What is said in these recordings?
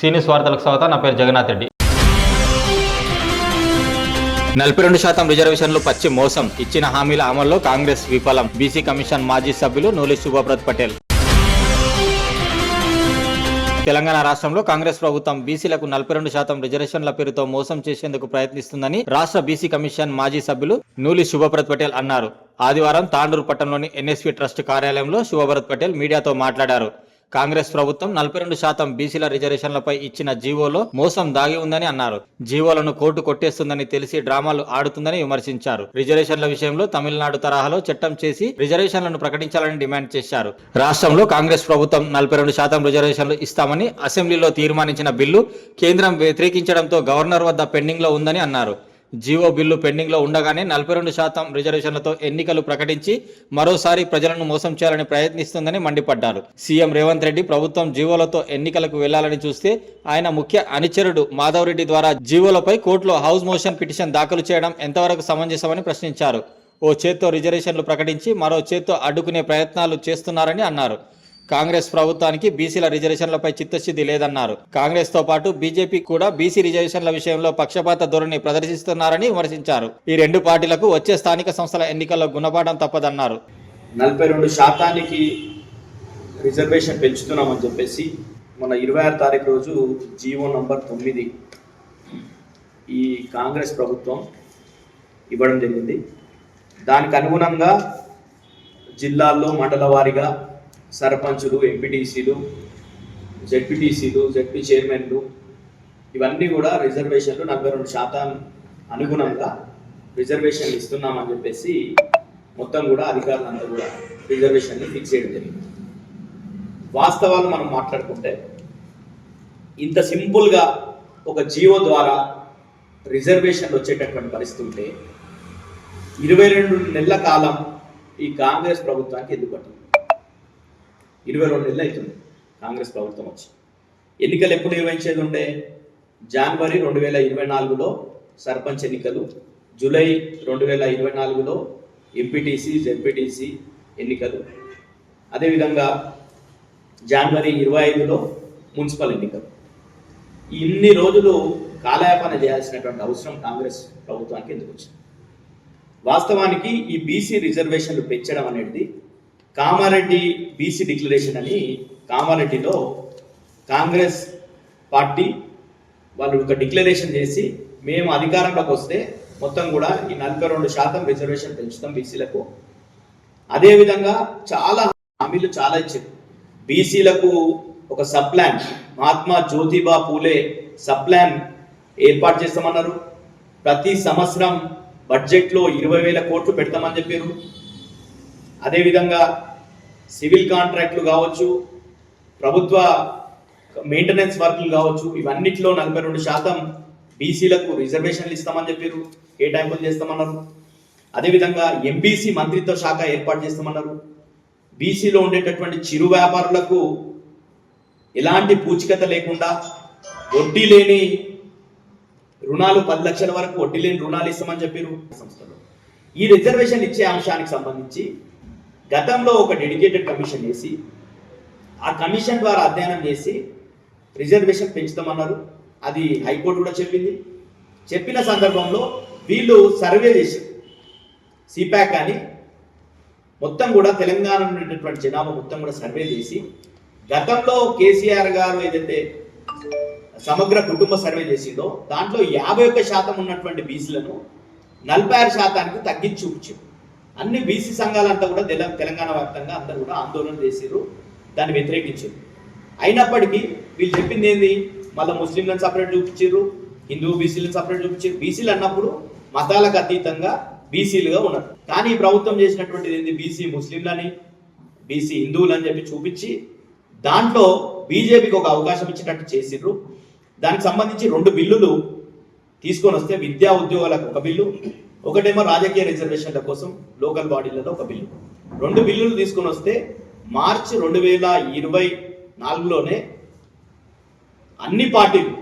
సీనియస్ వార్తలకు స్వాగతం. నా పేరు జగన్నాథ్ రెడ్డి. నలభై రెండు శాతం రిజర్వేషన్లు పచ్చి మోసం. ఇచ్చిన హామీల అమల్లో కాంగ్రెస్ విఫలం. బీసీ కమిషన్ మాజీ సభ్యులు నూలి శుభప్రత్ పటేల్. తెలంగాణ రాష్ట్రంలో కాంగ్రెస్ ప్రభుత్వం బీసీలకు నలభై రెండు శాతం రిజర్వేషన్ల పేరుతో మోసం చేసేందుకు ప్రయత్నిస్తుందని రాష్ట్ర బీసీ కమిషన్ మాజీ సభ్యులు నూలి శుభప్రత్ పటేల్ అన్నారు. ఆదివారం తాండూరు పట్టణంలోని ఎన్ఎస్వి ట్రస్ట్ కార్యాలయంలో శుభభరత్ పటేల్ మీడియాతో మాట్లాడారు. కాంగ్రెస్ ప్రభుత్వం నలభై రెండు శాతం బీసీల రిజర్వేషన్లపై ఇచ్చిన జీవోలో మోసం దాగి ఉందని అన్నారు. జీవోలను కోర్టు కొట్టేస్తుందని తెలిసి డ్రామాలు ఆడుతుందని విమర్శించారు. రిజర్వేషన్ల విషయంలో తమిళనాడు తరహాలో చట్టం చేసి రిజర్వేషన్లను ప్రకటించాలని డిమాండ్ చేశారు. రాష్ట్రంలో కాంగ్రెస్ ప్రభుత్వం నలభై రెండు శాతం రిజర్వేషన్లు ఇస్తామని అసెంబ్లీలో తీర్మానించిన బిల్లు కేంద్రం వ్యతిరేకించడంతో గవర్నర్ వద్ద పెండింగ్లో ఉందని అన్నారు. జీవో బిల్లు పెండింగ్లో ఉండగానే నలభై రెండు శాతం రిజర్వేషన్లతో ఎన్నికలు ప్రకటించి మరోసారి ప్రజలను మోసం చేయాలని ప్రయత్నిస్తుందని మండిపడ్డారు. సీఎం రేవంత్ రెడ్డి ప్రభుత్వం జీవోలతో ఎన్నికలకు వెళ్ళాలని చూస్తే ఆయన ముఖ్య అనుచరుడు మాధవ్ రెడ్డి ద్వారా జీవోలపై కోర్టులో హౌస్ మోషన్ పిటిషన్ దాఖలు చేయడం ఎంతవరకు సమంజసమని ప్రశ్నించారు. ఓ చేత్తో రిజర్వేషన్లు ప్రకటించి మరో చేత్తో అడ్డుకునే ప్రయత్నాలు చేస్తున్నారని అన్నారు. కాంగ్రెస్ ప్రభుత్వానికి బీసీల రిజర్వేషన్లపై చిత్తశుద్ధి లేదన్నారు. కాంగ్రెస్తో పాటు బీజేపీ కూడా బీసీ రిజర్వేషన్ల విషయంలో పక్షపాత ధోరణి ప్రదర్శిస్తున్నారని విమర్శించారు. ఈ రెండు పార్టీలకు వచ్చే స్థానిక సంస్థల ఎన్నికల్లో గుణపాఠం తప్పదన్నారు. నలభై రెండు శాతానికి రిజర్వేషన్ పెంచుతున్నామని చెప్పేసి మన ఇరవై ఆరు తారీఖు రోజు జీవో నంబర్ తొమ్మిది ఈ కాంగ్రెస్ ప్రభుత్వం ఇవ్వడం జరిగింది. దానికి అనుగుణంగా జిల్లాల్లో మండల వారీగా సర్పంచులు ఎంపీటీసీలు జెడ్పీటీసీలు జెడ్పీ చైర్మన్లు ఇవన్నీ కూడా రిజర్వేషన్లు నలభై రెండు శాతం అనుగుణంగా రిజర్వేషన్లు ఇస్తున్నామని చెప్పేసి మొత్తం కూడా అధికారులంతా కూడా రిజర్వేషన్ని ఫిక్స్ చేయడం జరిగింది. వాస్తవాలు మనం మాట్లాడుకుంటే ఇంత సింపుల్గా ఒక జియో ద్వారా రిజర్వేషన్లు వచ్చేటటువంటి పరిస్థితి ఉంటే ఇరవై రెండు నెలల కాలం ఈ కాంగ్రెస్ ప్రభుత్వానికి ఎందుకు పట్టింది? ఇరవై రెండు నెలలు అవుతుంది కాంగ్రెస్ ప్రభుత్వం వచ్చి. ఎన్నికలు ఎప్పుడు నిర్వహించేది ఉండే? జనవరి రెండు వేల ఇరవై నాలుగులో సర్పంచ్ ఎన్నికలు జూలై రెండు వేల ఇరవై నాలుగులో ఎంపీటీసీ జెడ్పీటీసీ ఎన్నికలు. అదేవిధంగా జనవరి ఇరవై ఐదులో మున్సిపల్ ఎన్నికలు. ఇన్ని రోజులు కాలయాపన చేయాల్సినటువంటి అవసరం కాంగ్రెస్ ప్రభుత్వానికి ఎందుకు వచ్చింది? వాస్తవానికి ఈ బీసీ రిజర్వేషన్లు పెంచడం అనేది కామారెడ్డి బీసీ డిక్లరేషన్ అని కామారెడ్డిలో కాంగ్రెస్ పార్టీ వాళ్ళు ఒక డిక్లరేషన్ చేసి మేము అధికారంలోకి వస్తే మొత్తం కూడా ఈ నలభై రెండు శాతం రిజర్వేషన్ పెంచుతాం బీసీలకు అదేవిధంగా చాలా హామీలు చాలా ఇచ్చారు. బీసీలకు ఒక సప్లాన్ మహాత్మా జ్యోతిబా పూలే సప్లాన్ ఏర్పాటు చేస్తామన్నారు. ప్రతి సంవత్సరం బడ్జెట్లో ఇరవై వేల కోట్లు పెడతామని చెప్పారు. అదేవిధంగా సివిల్ కాంట్రాక్ట్లు కావచ్చు ప్రభుత్వ మెయింటెనెన్స్ వర్క్లు కావచ్చు ఇవన్నిట్లో నలభై రెండు శాతం బీసీలకు రిజర్వేషన్లు ఇస్తామని చెప్పారు కేటాయింపులు చేస్తామన్నారు. అదేవిధంగా ఎంబీసీ మంత్రిత్వ శాఖ ఏర్పాటు చేస్తామన్నారు. బీసీలో ఉండేటటువంటి చిరు వ్యాపారులకు ఎలాంటి పూచికత లేకుండా వడ్డీ లేని రుణాలు పది లక్షల వరకు వడ్డీ లేని రుణాలు ఇస్తామని చెప్పారు. సంస్థలో ఈ రిజర్వేషన్ ఇచ్చే అంశానికి సంబంధించి గతంలో ఒక డెడికేటెడ్ కమిషన్ వేసి ఆ కమిషన్ ద్వారా అధ్యయనం చేసి రిజర్వేషన్ పెంచుతామన్నారు. అది హైకోర్టు కూడా చెప్పింది. చెప్పిన సందర్భంలో వీళ్ళు సర్వే చేశారు సిపాక్ అని మొత్తం కూడా తెలంగాణ ఉన్నటువంటి జనాభా మొత్తం కూడా సర్వే చేసి గతంలో కేసీఆర్ గారు ఏదైతే సమగ్ర కుటుంబ సర్వే చేసిందో దాంట్లో యాభై ఒక్క శాతం ఉన్నటువంటి బీసీలను నలభై ఆరు శాతానికి తగ్గించి చూపించారు. అన్ని బీసీ సంఘాలంతా కూడా తెల తెలంగాణ వ్యాప్తంగా అందరూ కూడా ఆందోళన చేసిర్రు. దాన్ని వ్యతిరేకించారు అయినప్పటికీ వీళ్ళు చెప్పింది ఏంది? మళ్ళీ ముస్లింలను సపరేట్ చూపించారు హిందూ బీసీలను సపరేట్ చూపించారు బీసీలు అన్నప్పుడు మతాలకు అతీతంగా బీసీలుగా ఉన్నారు. కానీ ఈ ప్రభుత్వం చేసినటువంటిది ఏంది? బీసీ ముస్లింలని బీసీ హిందువులు అని చెప్పి చూపించి దాంట్లో బీజేపీకి ఒక అవకాశం ఇచ్చినట్టు చేసిర్రు. దానికి సంబంధించి రెండు బిల్లులు తీసుకొని వస్తే విద్యా ఉద్యోగాలకు ఒక బిల్లు ఒకటేమో రాజకీయ రిజర్వేషన్ల కోసం లోకల్ బాడీలలో ఒక బిల్లు. రెండు బిల్లులు తీసుకొని వస్తే మార్చి రెండు వేల ఇరవై నాలుగులోనే అన్ని పార్టీలు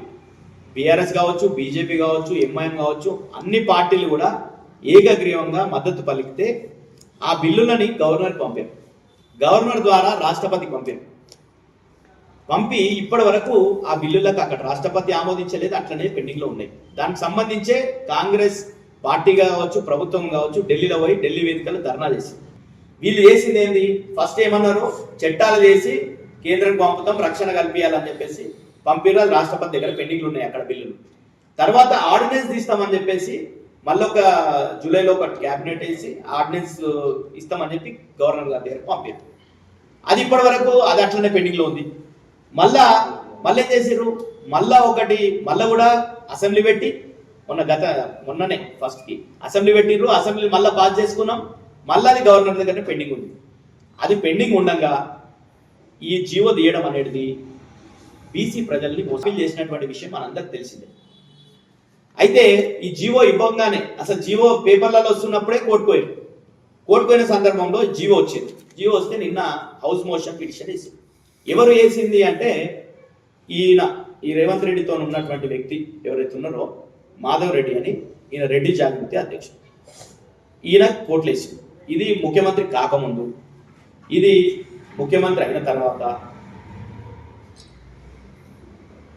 బీఆర్ఎస్ కావచ్చు బీజేపీ కావచ్చు ఎంఐఎం కావచ్చు అన్ని పార్టీలు కూడా ఏకగ్రీవంగా మద్దతు పలికితే ఆ బిల్లులని గవర్నర్కి పంపారు. గవర్నర్ ద్వారా రాష్ట్రపతికి పంపారు. పంపి ఇప్పటి వరకు ఆ బిల్లులకు అక్కడ రాష్ట్రపతి ఆమోదించలేదు అట్లనే పెండింగ్లో ఉన్నాయి. దానికి సంబంధించే కాంగ్రెస్ పార్టీ కావచ్చు ప్రభుత్వం కావచ్చు ఢిల్లీలో పోయి ఢిల్లీ వేదికలో ధర్నా చేసింది. వీళ్ళు చేసింది ఏంది? ఫస్ట్ ఏమన్నారు? చట్టాలు చేసి కేంద్రం పంపుతాం రక్షణ కల్పించాలని చెప్పేసి పంపిన రాష్ట్రపతి దగ్గర పెండింగ్లు ఉన్నాయి అక్కడ బిల్లులు. తర్వాత ఆర్డినెన్స్ తీస్తామని చెప్పేసి మళ్ళీ ఒక జూలైలో ఒక క్యాబినెట్ వేసి ఆర్డినెన్స్ ఇస్తామని చెప్పి గవర్నర్ గారి దగ్గర పంపారు అది ఇప్పటి వరకు అది అట్లనే పెండింగ్లో ఉంది. మళ్ళా మళ్ళీ ఏం చేసారు మళ్ళా ఒకటి మళ్ళా కూడా అసెంబ్లీ పెట్టి మొన్న గత మొన్ననే ఫస్ట్కి అసెంబ్లీ పెట్టిర్రు అసెంబ్లీ మళ్ళీ పాస్ చేసుకున్నాం. మళ్ళీ అది గవర్నర్ దగ్గర పెండింగ్ ఉంది. అది పెండింగ్ ఉండగా ఈ జీవో తీయడం అనేది బీసీ ప్రజల్ని మోసం చేసినటువంటి విషయం మనందరికి తెలిసిందే. అయితే ఈ జీవో ఇవ్వగానే అసలు జీవో పేపర్లలో వస్తున్నప్పుడే కోర్టుకోయారు కోర్టుకోయిన సందర్భంలో జీవో వచ్చింది. జీవో వస్తే నిన్న హౌస్ మోషన్ పిటిషన్ వేసింది. ఎవరు వేసింది అంటే ఈయన ఈ రేవంత్ రెడ్డితో ఉన్నటువంటి వ్యక్తి ఎవరైతే ఉన్నారో మాధవ్ రెడ్డి అని ఈయన రెడ్డి జాగృతి అధ్యక్షుడు. ఈయన కోర్టులు ఇది ముఖ్యమంత్రి కాకముందు. ఇది ముఖ్యమంత్రి అయిన తర్వాత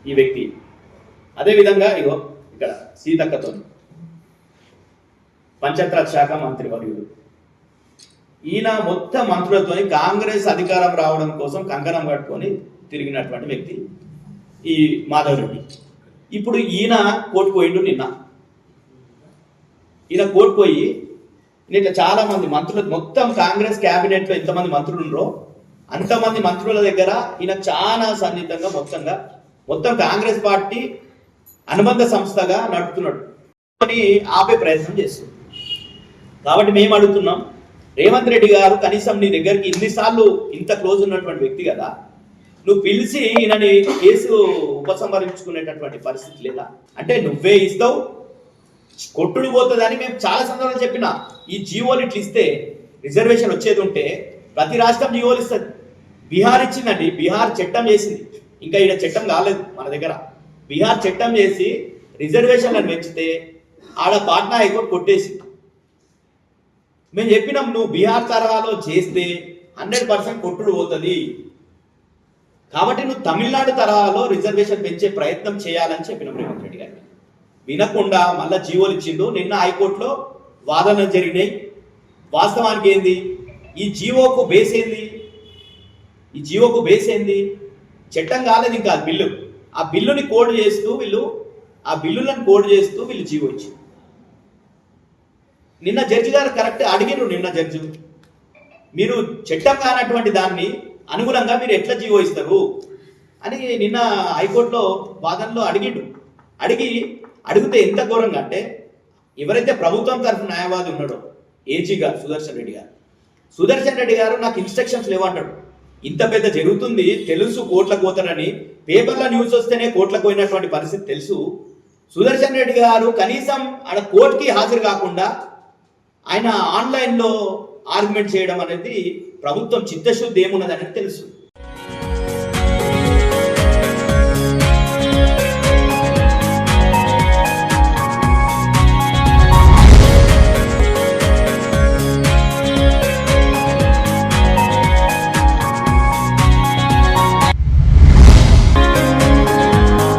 ఈ వ్యక్తి. అదేవిధంగా ఇగో ఇక్కడ సీతక్కతో పంచాయతీరాజ్ శాఖ మంత్రి వర్యుడు. ఈయన మొత్తం మంత్రులతో కాంగ్రెస్ అధికారం రావడం కోసం కంకణం కట్టుకొని తిరిగినటువంటి వ్యక్తి ఈ మాధవ్ రెడ్డి. ఇప్పుడు ఈయన కోర్టు పోయిండు నిన్న. ఈయన కోర్టు పోయి ఇట్లా చాలా మంది మంత్రులు మొత్తం కాంగ్రెస్ క్యాబినెట్లో ఎంతమంది మంత్రులు ఉండరో అంతమంది మంత్రుల దగ్గర ఈయన చాలా సన్నిహితంగా మొత్తంగా మొత్తం కాంగ్రెస్ పార్టీ అనుబంధ సంస్థగా నడుపుతున్నాడు. అని ఆపే ప్రయత్నం చేస్తుంది. కాబట్టి మేము అడుగుతున్నాం రేవంత్ రెడ్డి గారు కనీసం నీ దగ్గరికి ఇన్నిసార్లు ఇంత క్లోజ్ ఉన్నటువంటి వ్యక్తి కదా నువ్వు పిలిచి ఈయనని కేసు ఉపసంహరించుకునేటటువంటి పరిస్థితి లేదా? అంటే నువ్వే ఇస్తావు కొట్టుడు పోతుందని మేము చాలా సందర్భాలు చెప్పిన. ఈ జీవోలు ఇట్లా ఇస్తే రిజర్వేషన్ వచ్చేది ఉంటే ప్రతి రాష్ట్రం జీవోలు ఇస్తుంది. బీహార్ ఇచ్చిందండి బీహార్ చట్టం చేసింది. ఇంకా ఈడ చట్టం కాలేదు మన దగ్గర. బీహార్ చట్టం చేసి రిజర్వేషన్లను పెంచితే ఆడ పాట్నా హైకోర్టు కొట్టేసింది. మేము చెప్పినాం నువ్వు బీహార్ తరహాలో చేస్తే హండ్రెడ్ పర్సెంట్ కొట్టుడు పోతుంది. కాబట్టి నువ్వు తమిళనాడు తరహాలో రిజర్వేషన్ పెంచే ప్రయత్నం చేయాలని చెప్పిన రేవంత్ రెడ్డి గారు. వినకుండా మళ్ళా జీవోలు ఇచ్చిండు. నిన్న హైకోర్టులో వాదనలు జరిగినాయి. వాస్తవానికి ఏంది? ఈ జీవోకు బేస్ ఏంది? ఈ జీవోకు బేస్ ఏంది? చట్టం కాలేదు ఇంకా బిల్లు. ఆ బిల్లుని కోడ్ చేస్తూ వీళ్ళు ఆ బిల్లులను కోడ్ చేస్తూ వీళ్ళు జీవో ఇచ్చి నిన్న జడ్జి గారు కరెక్ట్ అడిగిరు నిన్న జడ్జి. మీరు చట్టం కానటువంటి దాన్ని అనుగుణంగా మీరు ఎట్లా జీవో ఇస్తారు? అని నిన్న హైకోర్టులో వాదనలో అడిగిండు. అడిగి అడిగితే ఎంత ఘోరంగా అంటే ఎవరైతే ప్రభుత్వం తరఫు న్యాయవాది ఉన్నాడో ఏజీ గారు సుదర్శన్ రెడ్డి గారు. సుదర్శన్ రెడ్డి గారు నాకు ఇన్స్ట్రక్షన్స్ లేవంటాడు. ఇంత పెద్ద జరుగుతుంది తెలుసు కోట్లకు పోతారని పేపర్లో న్యూస్ వస్తేనే కోట్లకు పోయినటువంటి పరిస్థితి తెలుసు. సుదర్శన్ రెడ్డి గారు కనీసం ఆడ కోర్టుకి హాజరు కాకుండా ఆయన ఆన్లైన్లో ఆర్గ్యుమెంట్ చేయడం అనేది ప్రభుత్వం చిత్తశుద్ధి ఏమున్నది అనేది తెలుసు.